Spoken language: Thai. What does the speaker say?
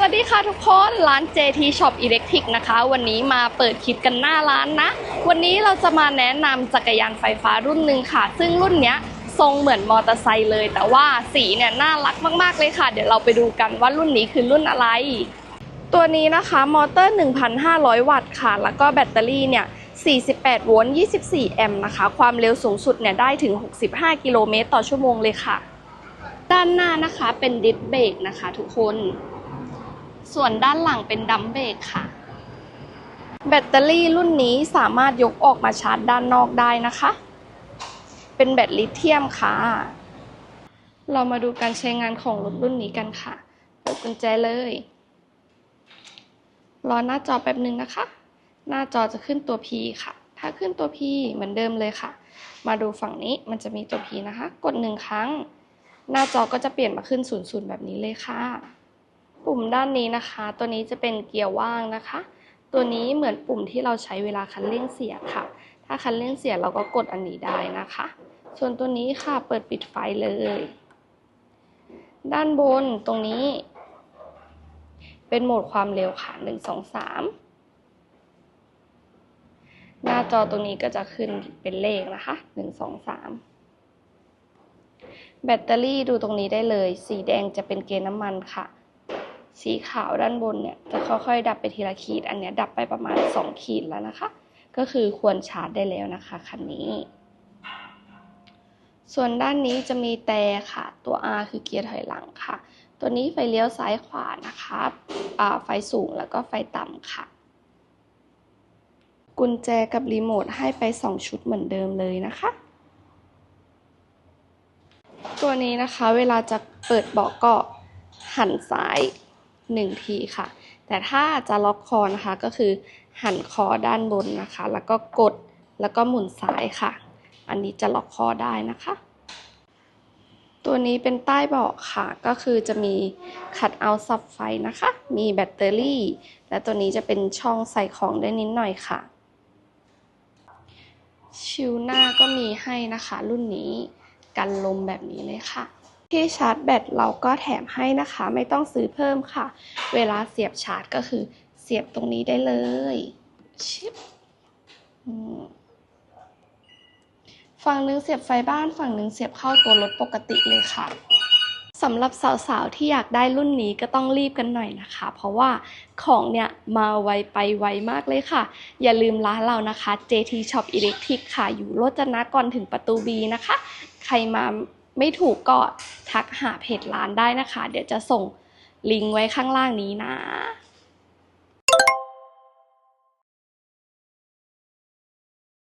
สวัสดีค่ะทุกคนร้าน JT Shop Electric นะคะ วันนี้มาเปิดคลิปกันหน้าร้านนะ วันนี้เราจะมาแนะนำจักรยานไฟฟ้ารุ่นหนึ่งค่ะ ซึ่งรุ่นเนี้ยทรงเหมือนมอเตอร์ไซค์เลย แต่ว่าสีเนี่ยน่ารักมาก ๆ เลยค่ะ เดี๋ยวเราไปดูกันว่ารุ่นนี้คือรุ่นอะไร ตัวนี้นะคะมอเตอร์ 1,500 วัตต์ค่ะ แล้วก็แบตเตอรี่เนี่ย 48 โวลต์ 24 แอมป์นะคะ ความเร็วสูงสุดเนี่ยได้ถึง 65 กิโลเมตรต่อชั่วโมงเลยค่ะ ด้านหน้านะคะเป็นดิสเบรกนะคะ ทุกคน ส่วนด้านหลังเป็นดัมเบรกค่ะ แบตเตอรี่รุ่นนี้สามารถยกออกมาชาร์จด้านนอกได้นะคะ เป็นแบตลิเธียมค่ะ เรามาดูการใช้งานของรถรุ่นนี้กันค่ะ เปิดกุญแจเลย รอหน้าจอแป๊บหนึ่งนะคะ หน้าจอจะขึ้นตัว P ค่ะ ถ้าขึ้นตัว P เหมือนเดิมเลยค่ะ มาดูฝั่งนี้มันจะมีตัว P นะคะ กดหนึ่งครั้ง หน้าจอก็จะเปลี่ยนมาขึ้น0ูนย์แบบนี้เลยค่ะ ปุ่มด้านนี้นะคะ ตัวนี้จะเป็นเกียร์ว่างนะคะ ตัวนี้เหมือนปุ่มที่เราใช้เวลาคันเร่งเสียค่ะ ถ้าคันเร่งเสียเราก็กดอันนี้ได้นะคะ ส่วนตัวนี้ค่ะเปิดปิดไฟเลย ด้านบนตรงนี้ เป็นโหมดความเร็วค่ะหนึ่งสองสามหน้าจอตรงนี้ก็จะขึ้นเป็นเลขนะคะหนึ่งสองสามแบตเตอรี่ดูตรงนี้ได้เลย สีแดงจะเป็นเกณฑ์น้ำมันค่ะ สีขาวด้านบนเนี่ยจะค่อยๆ ดับไปทีละขีด อันเนี้ยดับไปประมาณ 2 ขีดแล้วนะคะ ก็คือควรชาร์จได้แล้วนะคะคันนี้ ส่วนด้านนี้จะมีแต่ค่ะ ตัว R คือเกียร์ถอยหลังค่ะ ตัวนี้ไฟเลี้ยวซ้ายขวานะคะไฟสูงแล้วก็ไฟต่ำค่ะ กุญแจกับรีโมทให้ไป 2 ชุดเหมือนเดิมเลยนะคะตัวนี้นะคะเวลาจะเปิดเบาะก็หันซ้าย 1 ทีค่ะ แต่ถ้าจะล็อกคอนะคะก็คือหันคอด้านบนนะคะ แล้วก็กดแล้วก็หมุนซ้ายค่ะ อันนี้จะล็อกคอได้นะคะ ตัวนี้เป็นใต้เบาะค่ะ ก็คือจะมีขัดเอาซับไฟนะคะ มีแบตเตอรี่ และตัวนี้จะเป็นช่องใส่ของได้นิดหน่อยค่ะชิวหน้าก็มีให้นะคะ รุ่นนี้กันลมแบบนี้เลยค่ะ ที่ชาร์จแบตเราก็แถมให้นะคะ ไม่ต้องซื้อเพิ่มค่ะ เวลาเสียบชาร์จก็คือเสียบตรงนี้ได้เลยชิปฝั่งหนึงเสียบไฟบ้านฝั่งหนึงเสียบเข้าตัวรถปกติเลยค่ะสำหรับสาวๆ ที่อยากได้รุ่นนี้ก็ต้องรีบกันหน่อยนะคะ เพราะว่าของเนี่ยมาไวไปไวมากเลยค่ะ อย่าลืมร้านเรานะคะ JT Shop Electric ค่ะ อยู่โรจนะก่อนถึงประตู B นะคะ ใครมาไม่ถูกก็ ทักหาเพจร้านได้นะคะ เดี๋ยวจะส่งลิงก์ไว้ข้างล่างนี้นะ